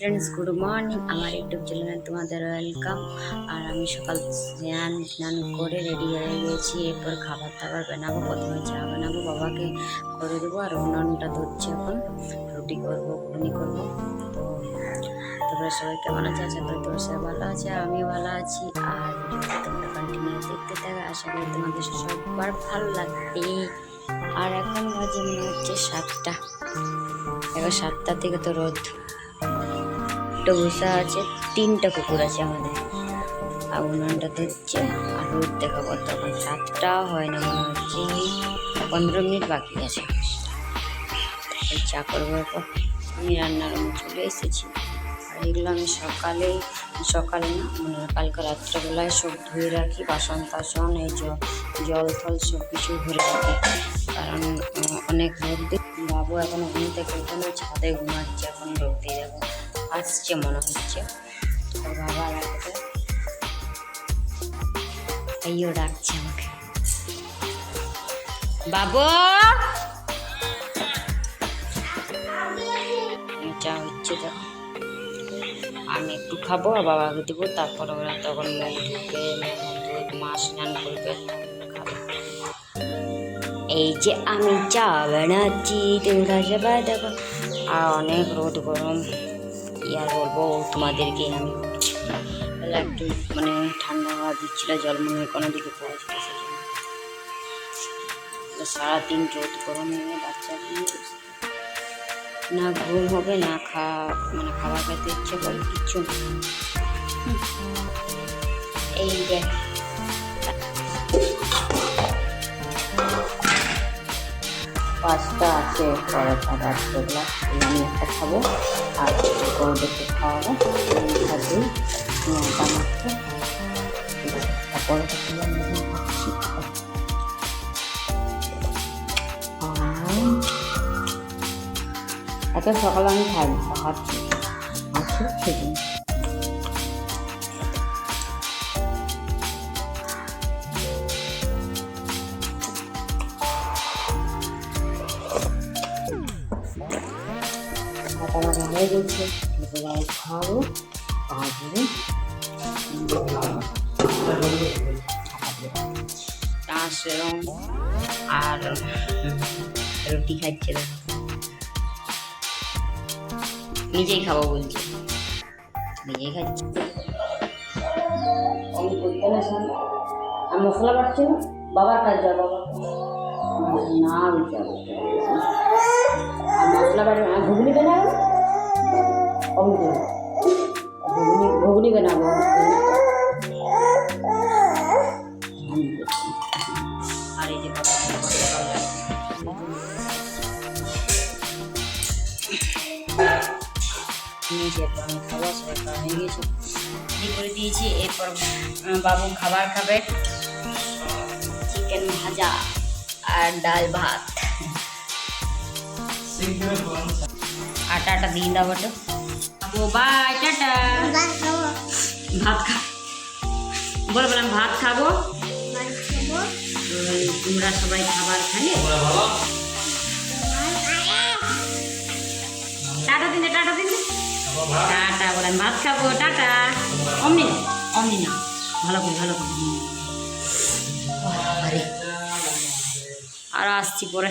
Friends good morning আমার YouTube চ্যানেলে তোমাদের ওয়েলকাম আর আমি সকাল স্নান স্নান করে রেডি হয়ে গেছি। এরপর খাবার দাবার বানাবো। প্রথমে চা বানাবো। বাবাকে করে দেবো। আর উনুনটা ধরছি এখন। রুটি করব, ঘুগনি করব। তো, তোমরা সবাই কেমন আছে? আশা করি তোমার সবাই ভালো আছে। আমিও ভালো আছি। আর তোমরা কন্টিনিউ দেখতে থাকো। আশা করি তোমাদের সবার ভালো লাগবে। আর এখন বাজে মনে হচ্ছে সাতটা। এবার সাতটা থেকে তো রোদ। একটা বসা আছে, তিনটা কুকুর আছে আমাদের। আর উনানটা ধরছে, আর রোদ দেখাবো তখন সাতটা হয় না মনে হচ্ছে পনেরো মিনিট বাকি আছে। চা করব এরপর আমি রান্নার রুমে চলে এসেছি। আর এগুলো আমি সকালেই, সকালে না মানে কালকে রাত্রেবেলায় সব ধুয়ে রাখি, বাসন টাসন, এই জল ফল সব কিছু ভরে রাখি। কারণ অনেক রোদ বাবু এখন ঘুম থেকে এখানে ছাদে ঘুমাচ্ছে, এখন রোদ দিয়ে যাব। আসছে মনে হচ্ছে। ওর বাবা রাখবে। এইও ডাকছে আমাকে। বাবু! চা হচ্ছে দেখো আমি একটু খাব, আর বাবাকে দেবো, তারপরে ওরা তখন মুখ ধুবে ধুয়ে মা স্নান করবে। এই যে আমি চা বানাচ্ছি তোমরা সবাই দেখো আর অনেক রোদ গরম। কি আর বলব তোমাদেরকে আমি একটু মানে ঠান্ডা হওয়া দিচ্ছিল, জল মনে হয় কোনো দিকে পড়েছিল তো সারাদিন রোদ গরমে বাচ্চা। না ঘুম হবে, না খা মানে খাবার খেতে ইচ্ছে করে, কিচ্ছু না। এই দেখ। পাঁচটা আছে, পরোটা রাত্রেবেলা এই আমি একটা খাব। আর গরুদেরকে খাওয়াবো। খাব আর এত সকালে আমি খাই না খাচ্ছি খাচ্ছি সেদিন ভাত আমার হয়ে গেছে এবার আমি খাব তারপরে আর রুটি খাচ্ছে। নিজেই খাব বলছে। নিজেই খাচ্ছে। আমি করতে না আর মশলা বাড়ছে না? বাবার কাজ যা বাবা না, আমি যাব আর ঘুগনি বানাবো? করে ঘুগনি ঘুগনি বানাবো। আর এই যে নিয়েছি আমি খাব সবাই হয়ে করে দিয়েছি? এরপর বাবু খাবার খাবে। চিকেন ভাজা আর ডাল ভাত। আটা আটা দিয়ে দাও বটো। বাবু বাই টাটা। ভাত খা। বলে বললাম ভাত খাব? তোমরা সবাই খাবার খাইয়ে টাটা দিন টাটা দিন। টাটা বলেন ভাত খাব টাটা। অমনি অমনি না। ভালো করে ভালো করে। আর আসছি পরে।